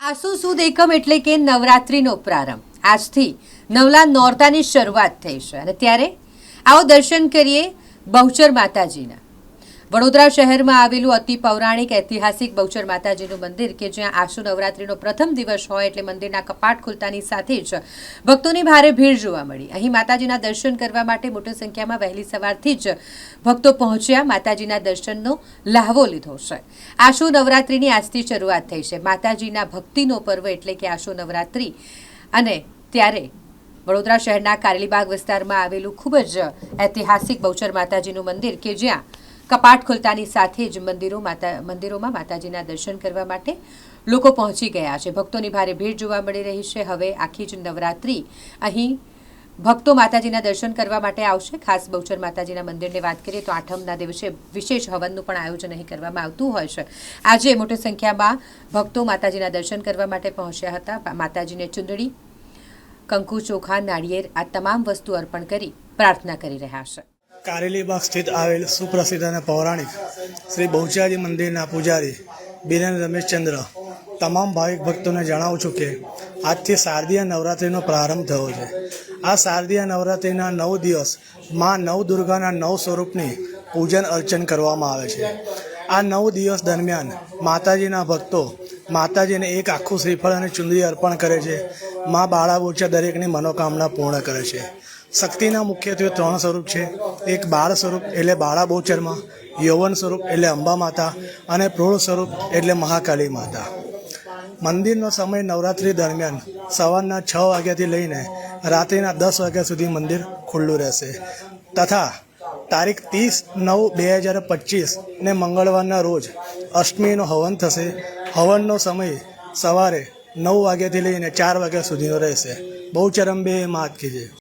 આસુ સુદ એકમ એટલે કે નવરાત્રિનો પ્રારંભ. આજથી નવલા નોરતાની શરૂઆત થઈ છે. અને ત્યારે આવો દર્શન કરીએ બહુચર માતાજીના. વડોદરા શહેરમાં આવેલું અતિ પૌરાણિક ઐતિહાસિક બહુચર માતાજીનું મંદિર કે જ્યાં આશુ નવરાત્રિનો પ્રથમ દિવસ હોય એટલે મંદિરના કપાટ ખુલતાની સાથે જ ભક્તોની ભારે ભીડ જોવા મળી. અહીં માતાજીના દર્શન કરવા માટે મોટી સંખ્યામાં વહેલી સવારથી જ ભક્તો પહોંચ્યા. માતાજીના દર્શનનો લહાવો લીધો છે. આશુ નવરાત્રિની આજથી શરૂઆત થઈ છે. માતાજીના ભક્તિનો પર્વ એટલે કે આશુ નવરાત્રિ. અને ત્યારે વડોદરા શહેરના કારેલીબાગ વિસ્તારમાં આવેલું ખૂબ જ ઐતિહાસિક બહુચર માતાજીનું મંદિર કે જ્યાં કપાટ ખુલતાની સાથે જ મંદિરો માતા મંદિરોમાં માતાજીના દર્શન કરવા માટે લોકો પહોંચી ગયા છે. ભક્તોની ભારે ભીડ જોવા મળી રહી છે. હવે આખી જ નવરાત્રિ અહીં ભક્તો માતાજીના દર્શન કરવા માટે આવશે. ખાસ બહુચર માતાજીના મંદિરની વાત કરીએ તો આઠમના દિવસે વિશેષ હવનનું પણ આયોજન અહીં કરવામાં આવતું હોય છે. આજે મોટી સંખ્યામાં ભક્તો માતાજીના દર્શન કરવા માટે પહોંચ્યા હતા. માતાજીને ચુંદડી, કંકુ, ચોખા, નાળિયેર આ તમામ વસ્તુ અર્પણ કરી પ્રાર્થના કરી રહ્યા છે. કારેલીબાગ સ્થિત આવેલ સુપ્રસિદ્ધ અને પૌરાણિક શ્રી બહુચારી મંદિરના પૂજારી બિરેન રમેશચંદ્ર. તમામ ભાવિક ભક્તોને જણાવું છું કે આજથી શારદીય નવરાત્રિનો પ્રારંભ થયો છે. આ શારદીય નવરાત્રિના નવ દિવસમાં નવ દુર્ગાના નવ સ્વરૂપની પૂજન અર્ચન કરવામાં આવે છે. આ નવ દિવસ દરમિયાન માતાજીના ભક્તો માતાજીને એક આખું શ્રીફળ અને ચુંદડી અર્પણ કરે છે. મા બાળા બોચા દરેકની મનોકામના પૂર્ણ કરે છે. શક્તિના મુખ્યત્વે ત્રણ સ્વરૂપ છે. એક બાળ સ્વરૂપ એટલે બાળા બહુચરમાં યૌવન સ્વરૂપ એટલે અંબા માતા અને પ્રૌઢ સ્વરૂપ એટલે મહાકાલી માતા. મંદિરનો સમય નવરાત્રિ દરમિયાન સવારના છ વાગ્યાથી લઈને રાત્રિના દસ વાગ્યા સુધી મંદિર ખુલ્લું રહેશે. તથા તારીખ ત્રીસ નવ બે હજાર પચીસ ને મંગળવારના રોજ અષ્ટમીનો હવન થશે. હવનનો સમય સવારે નવ વાગ્યાથી લઈને ચાર વાગ્યા સુધીનો રહેશે. બહુ ચરમ બે માત કીજે.